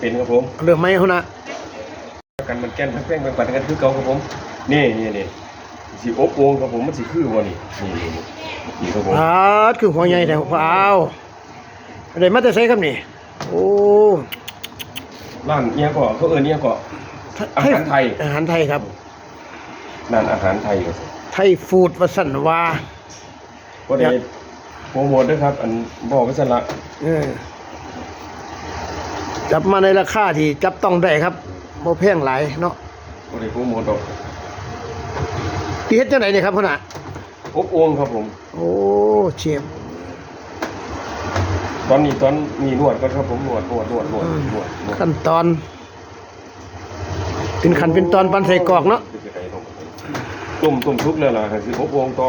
เป็นครับผมเรื่องไหมเขานะกันมันแก้นทั้งแป้งเป็นปัดกันคือเก่าครับผมนี่นี่นี่สีอบวงครับผมมันสีคือวันนี้นี่นี่นี่นี่ครับผมพาดคือหัวใหญ่แต่เปล่าอะไรมาแต่ใส่ครับนี่โอ้ร้านเอียก็เขาเอิ้นเอียก็อาหารไทยอาหารไทยครับร้านอาหารไทยครับไทยฟู้ดวสันวาก็ได้โปรโมทด้วยครับ อันบอกไว้สละเออ จับมาในราคาที่จับต้องได้ครับโมแพงหลายเนาะก็ได้โปรโมทดอกตีเฮ็ดจังไหนเนี่ยครับพ่อน่ะอบวงครับผม โอ้เชฟตอนนี้ตอนมีนวดก็ครับผมนวดนวดนวดนวดอืมนวดนวดขั้นตอน เป็นขั้นเป็นตอนปันใส่กรอกเนาะตุ่มตุ่มทุกเลยล่ะคืออบวงต่อ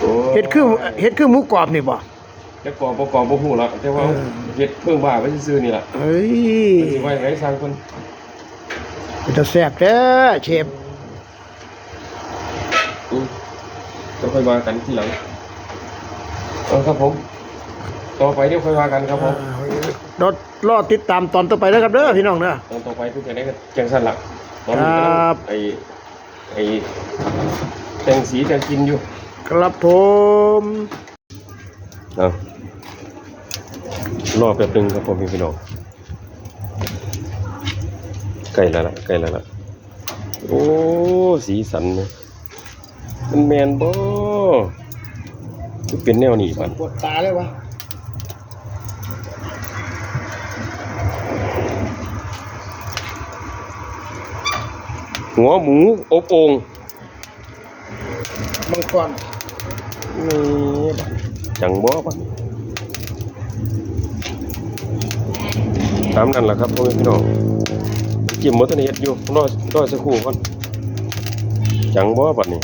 โอ้เฮ็ดคือเฮ็ดคือหมูกรอบนี่บ่ จะกรอบประกอบบ่ฮู้ละแต่ว่าเออเฮ็ดเพิ่งบ้าไว้ซื่อๆนี่ล่ะเอ้ยสิไว้ไว้สร้างเพิ่นมันจะแซ่บเด้อเชฟอืมจะค่อยว่ากันทีหลังเออครับผม ต่อไปเดี๋ยวค่อยว่ากันครับผมรถรอติดตามตอนต่อไปแล้วครับเด้อพี่น้องเด้อตอนต่อไปคือจะได้จังซั่นล่ะตอนนี้กำลังครับไอ้ไอ้แต่งสีแต่งกินอยู่ ครับผมเอา รอแป๊บหนึงครับผมพี่น้องใกล้แล้วล่ะใกล้แล้วล่ะโอ้สีสันเนี่ยมันแมนบ่คือเป็นแนวนี้บัดปวดตาเลยวะหัวหมูอบโอ่งมังกรนี่บัดจังบ่บัด ตามนั้นล่ะครับพ่อแม่พี่น้องจิ้มหมดทันเฮ็ดอยู่รอรอสักครู่ก่อนจังบ่บัดนี้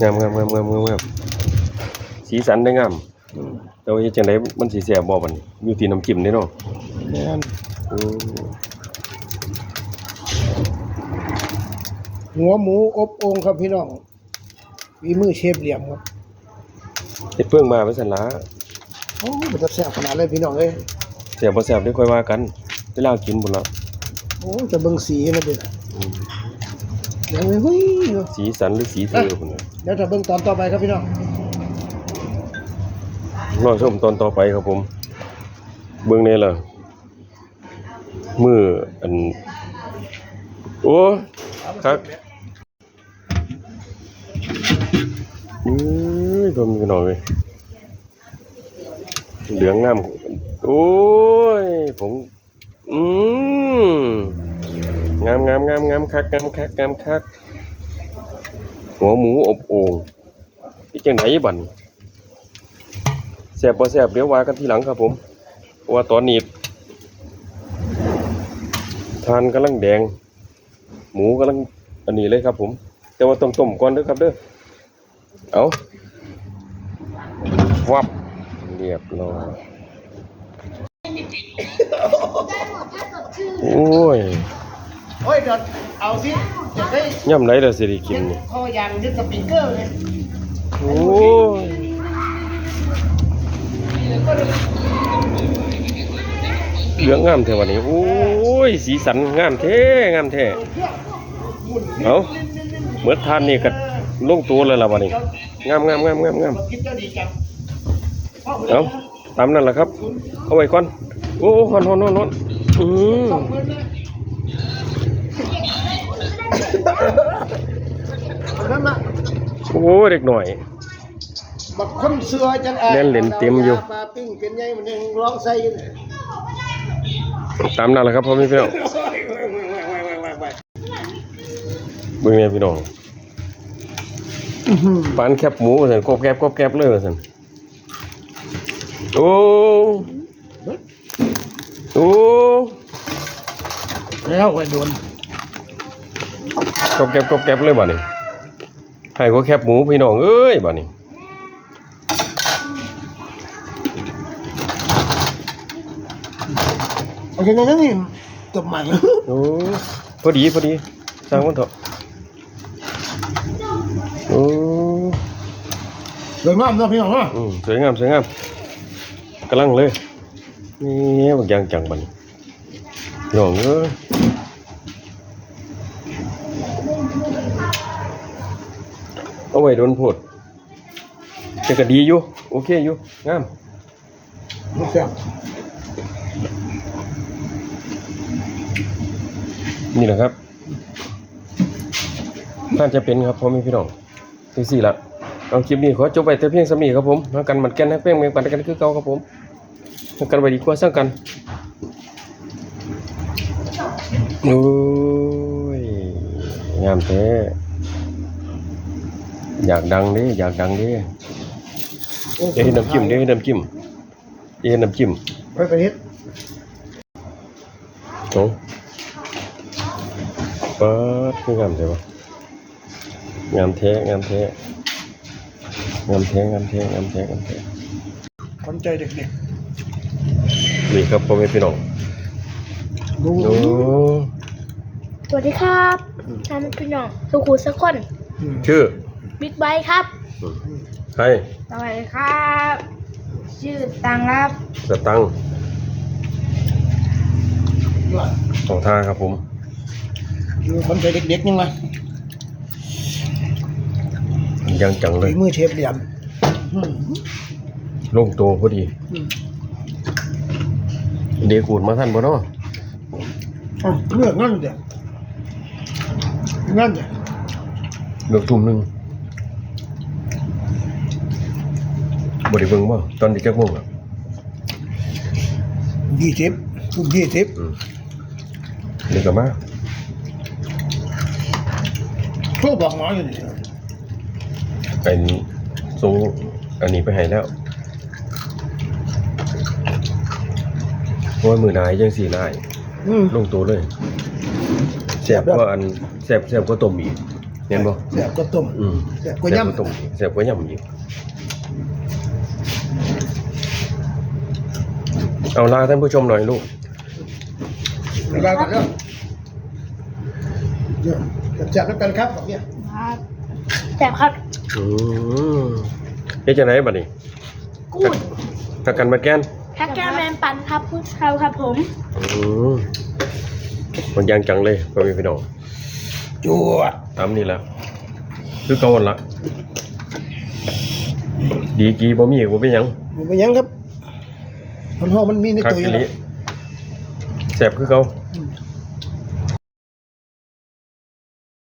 งามงามงามงามงามงามสีสันได้งามแต่ว่าเฮ็ดจังไดมันสิแซ่บบ่บัดนี้อยู่ที่น้ำจิ้มเด้เนาะแม่นอืมหัวหมูอบโอ่งครับพี่น้อง ฝีมือเชฟเหลี่ยมครับเฮ็ดเพิ่งมาไว้ซั่นล่ะโอ้มันจะแซ่บขนาดเลยพี่น้องเอ้ยแซ่บบ่แซ่บเดี๋ยวค่อยว่ากันเวลากินพุ่นละโอ้จะเบิ่งสีนะเด้ออืมเดี๋ยวเฮ้ยเนาะสีสันหรือสีเทือพุ่นน่ะเดี๋ยวจะเบิ่งตอนต่อไปครับพี่น้องรอชมตอนต่อไปครับผม เบิ่งแน่ล่ะมืออัน โอ้ครับ อื้อตัวมีหน่อยเว้ยเหลืองงามโอ้ย ผม อืมงามงามงามงามคักงามคักงามคักหัวหมูอบโอ่งที่จังไหนบั่นแซ่บบ่แซ่บเดี๋ยวว่ากันทีหลังครับผมว่าตอนนี้ทานกำลังแดง หมูกำลังอันนี้เลยครับผม แต่ว่าต้องต้มก่อนเด้อครับเด้อ เอาวับเรียบร้อยโอ้ยโอ้ยเดี๋ยวเอาสิจะได้ย่ำไรเด้อสิได้กินนี่พอยางยึดสปริงเกอร์เลยโอ้ยเหลืองงามแท้วันนี้โอ้ยสีสันงามแท้งามแท้เอาเหมือนทานนี่ก็ ลงตัวเลยล่ะวันนี้งามงามงามงามงามคิดเจ้าดีจังเอาตามนั่นแหละครับ เอาไว้ก่อน โอ้ฮอนฮอนฮอนฮอนอืมนั่นน่ะโอ้เด็กหน่อยบักคนเสือจังไอ้เล่นเล่นเต็มอยู่ปลาปิ้งเป็นไงมันยังร้องใส่อยู่เนี่ยตามนั่นแหละครับพ่อแม่พี่น้องเบิ่งแม่พี่น้องอื้อหือ ปานแคบหมูว่าซั่นกบแกบกบแกบเลยว่าซั่นโอ้โอ้แล้วไอ้โดนกบแกบกบแกบเลยบัดนี้ให้ก็แคบหมูพี่น้องเอ้ยบัดนี้เอาอย่างนั้นนี่ตบใหม่โอ้พอดีพอดีสร้างมันเถอะโอ้ สวยงามเนาะพี่น้องเนาะอืมสวยงามสวยงามกำลังเลยนี่บางอย่างจังบัดนหยองเอ้ยเอาไว้โดนโพดแต่ก็ดีอยู่โอเคอยู่งามลูกแซ่บนี่แหละครับน่าจะเป็นครับพ่อแม่พี่น้องที่สี่ละ เอาคลิปนี้ขอจบไปแต่เพียงสำนีครับผมแล้วกันมันแก่นให้เป้งเมียงปันกันคือเก่าครับผมแล้วกันไปดีกว่าสร้างกันโอ้ยงามแท้อยากดังดิอยากดังดิโอ้เอ้ยน้ำจิ้มเด้น้ำจิ้มเอ้ยน้ำจิ้มไปไปเฮ็ดโอ้เปิดคืองามใช่ปะงามแท้งามแท้ งามแท้งามแท้งามแท้งามแท้ขวัญใจเด็กนี่ครับพ่อแม่พี่น้องๆดูโอ้สวัสดีครับท่านพี่น้องสุขุสักคนอืมชื่อบิ๊กไบค์ครับใครสวัสดีครับ ชื่อตังครับสตังค์ว่าสองท่าครับผมดูขวัญใจเด็กๆยังไง ยังจังเลฝีย มือเชฟเหลี่ยมอืมลงตัวพอดี อืมเดกูดมาท่านบ่เนาะอะเลือกงั้นเดี๋ยวงั้นเดี๋ยวเลือกทุ่มหนึงบ่ได้เบิ่งบ่ตอนนี้จักโมงอะยี่สิบทุ่มยี่สิบอืมเดี๋ยวก็มาโทรบอกหมออยู่นี่ ไอ้นี้ส่งอันนี้ไปให้แล้วเพราะว่ามือนายยังสี่นายอืมลงตัวเลยแซ่บกว่าอันแซ่บแซ่บกว่าต้มอีกเห็นบ่แซ่บก็ต้มอืมแซ่บกว่าย่ำต้มอีกแซ่บกว่าย่ำอีกเอาลาท่านผู้ชมหน่อยลูก เวลากันแล้วเดี๋ยวจัดแล้วกันครับแบบเนี้ย ครับ แซ่บครับอืมเฮ็ดจังไดบัดนี้กูดถ้ากันมาแกนแพ็กเกอร์แมนปันครับพูดครับครับผมอืมมันยังจังเลยพ่อแม่พี่น้องจวดตามนี้แหละคือเก่าหั่นละดีกีบ่มีบ่เป็นหยังมันเป็นหยังครับมันห้องมันมีในคักตัวออียู่หลีแล้ว แซ่บคือเก่า